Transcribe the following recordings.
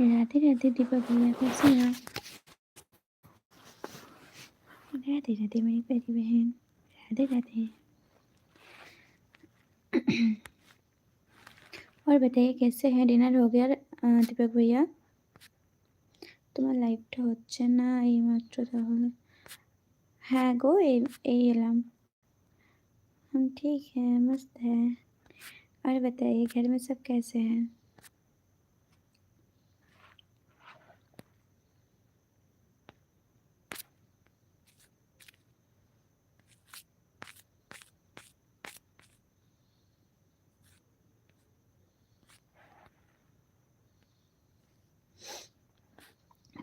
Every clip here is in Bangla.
राधे राधे दीपक भैया कैसे हैं आप राधे राधे मेरी प्यारी बहन राधे राधे और बताइए कैसे हैं डिनर हो गया दीपक भैया তোমার লাইভটা হচ্ছে না এইমাত্র তাহলে হ্যাঁ গো এই এই এলাম हम ठीक है मस्त है और बताइए घर में सब कैसे हैं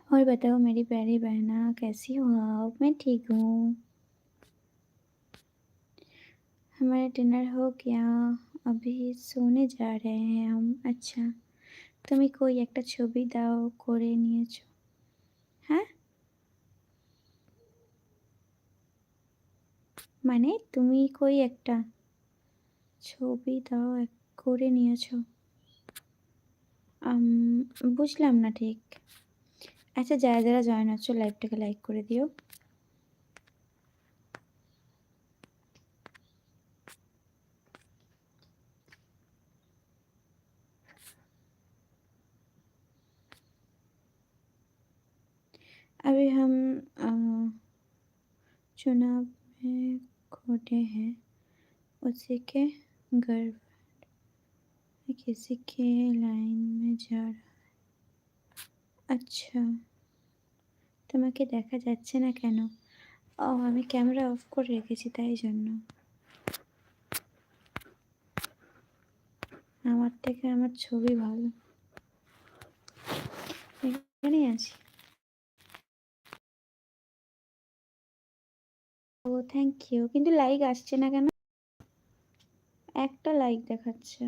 और बताओ मेरी प्यारी बहना कैसी हो आप मैं ठीक हूँ हमारा डिनर हो गया अभी सोने जा रहे हैं हम अच्छा তুমি কই একটা ছবি দাও করে নিয়েছো হ্যাঁ মানে তুমি কই একটা ছবি দাও এক- করে নিয়েছো আম, বুঝলাম না ঠিক আচ্ছা যারা যারা জয়েন হচ্ছে লাইভটাকে লাইক করে দিও अभी हम अ, चुनाव में खोटे हैं उसी के गर्भ में किसी के लाइन में जा रहा है আচ্ছা। তোমাকে দেখা যাচ্ছে না কেন? ও, আমি ক্যামেরা অফ করে রেখেছি তাই জন্য। আমার থেকে আমার ছবি ভালো। এখানেই আছি। ও থ্যাংক ইউ কিন্তু লাইক আসছে না কেন? একটা লাইক দেখাচ্ছে।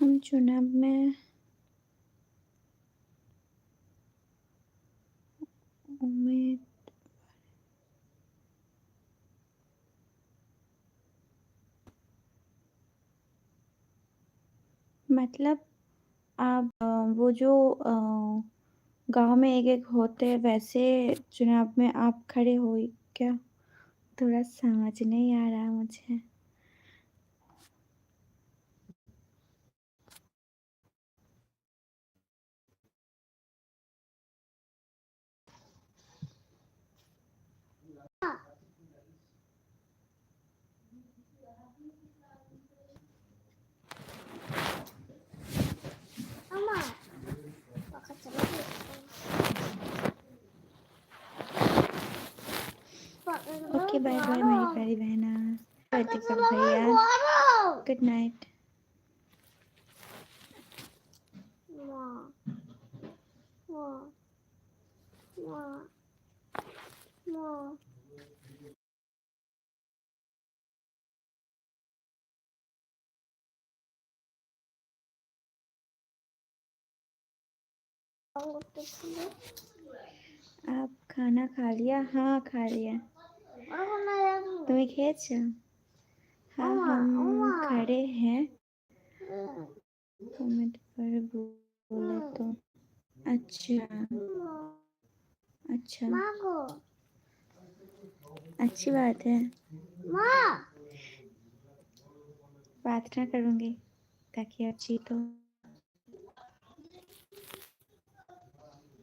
हम चुनाव में। उम्मीद। मतलब आप वो जो गाँव में एक एक होते हैं, वैसे चुनाव में आप खड़े हो क्या? थोड़ा समझ नहीं आ रहा मुझे। ओके बाय बाय मेरी प्यारी बहना बाय भैया गुड नाइट आप खाना खा लिया? हाँ खा लिया। तुम्हें खेच हाँ हम खड़े हैं कमेंट पर बोला तो अच्छा अच्छा अच्छी बात है बात ना करूंगी ताकि आप जीतो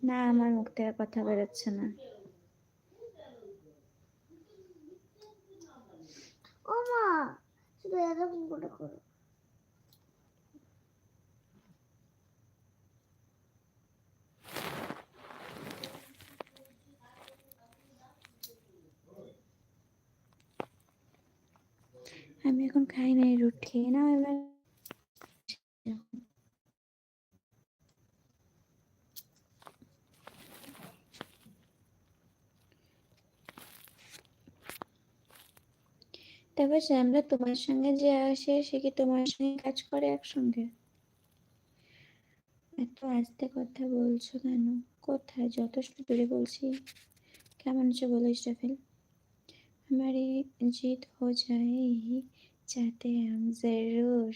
না আমার মুখ থেকে কথা বেরোচ্ছে না শুধু এরকম করে করো। আমি এখন খাই নাই রুটি। না এবার তারপর শ্যামলা তোমার সঙ্গে যে আসে সে কি তোমার সঙ্গে কাজ করে একসঙ্গে এত আস্তে কথা বলছো কেন কোথায় যথেষ্ট দূরে বলছি কেমন আছো বলো ইস্টাফিল हमारी जीत हो जाए ही चाहते हैं हम जरूर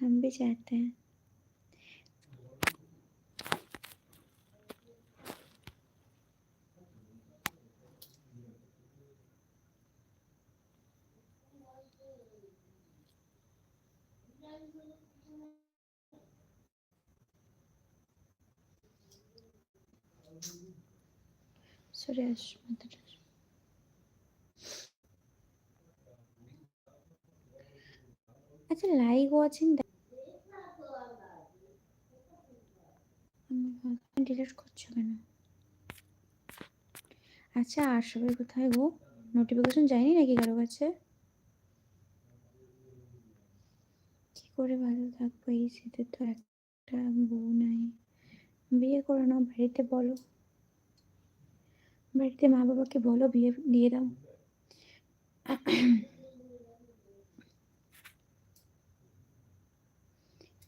हम भी चाहते हैं সুরেশ মাথাটা আচ্ছা লাইক ওয়াচিং ডিলিট করছ কেন? আচ্ছা আর সবাই কোথায় গো? নোটিফিকেশন যায়নি নাকি কারও কাছে? করে ভালো থাকব, এই শীতে তো একটা বউ নাই। বিয়ে করে নাও বাড়িতে বলো। বাড়িতে মা বাবাকে বলো, বিয়ে, দিয়ে দাও।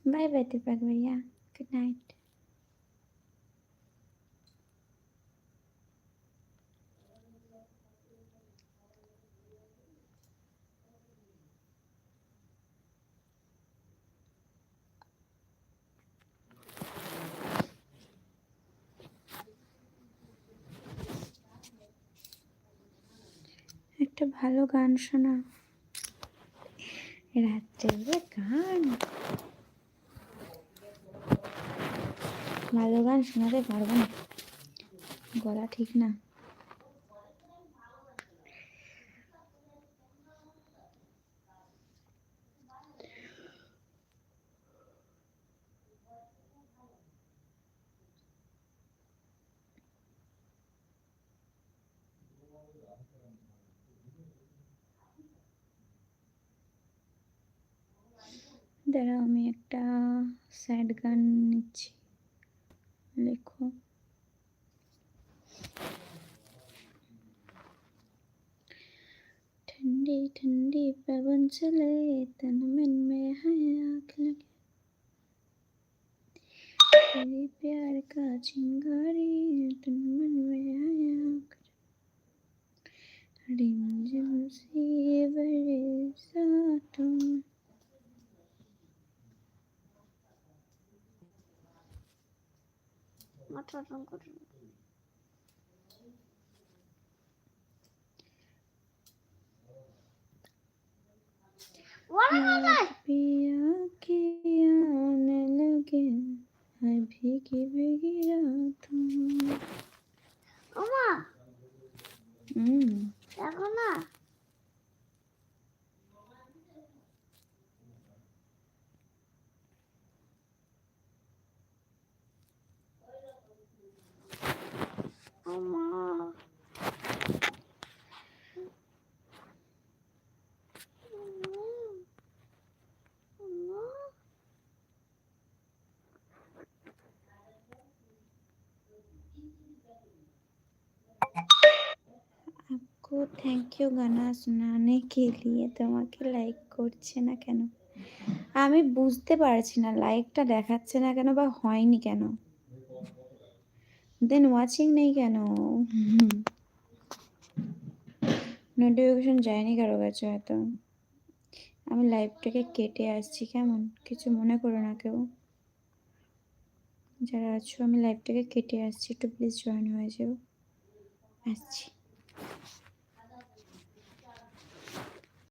বাই বাই দীপক ভাইয়া। Good night. একটা ভালো গান শোনা। রাত্রে গান। ভালো গান শোনাতে পারব না। গলা ঠিক না। দাঁড়াও আমি একটা স্যাড গান নিচ্ছি লেখো ठंडी ठंडी पवन चले तन मन में है आग लगे तेरे प्यार का चिंगारी oturun oturun. पिया के आने लगे है भीगी भीगी रातों अम्मा हम्म क्या करना আপু থ্যাংক ইউ গানা শোনানে কে নিয়ে তোমাকে লাইক করছে না কেন? আমি বুঝতে পারছি না লাইকটা দেখাচ্ছে না কেন বা হয়নি কেন? দেন ওয়াচিং নেই কেন? নোটিফিকেশন যায়নি কারও কাছে হয়তো। আমি লাইভটাকে কেটে আসছি, কেমন? কিছু মনে করো না কেউ? যারা আছো, আমি লাইভটাকে কেটে আসছি, একটু প্লিজ জয়েন হয়ে যাও। আসছি।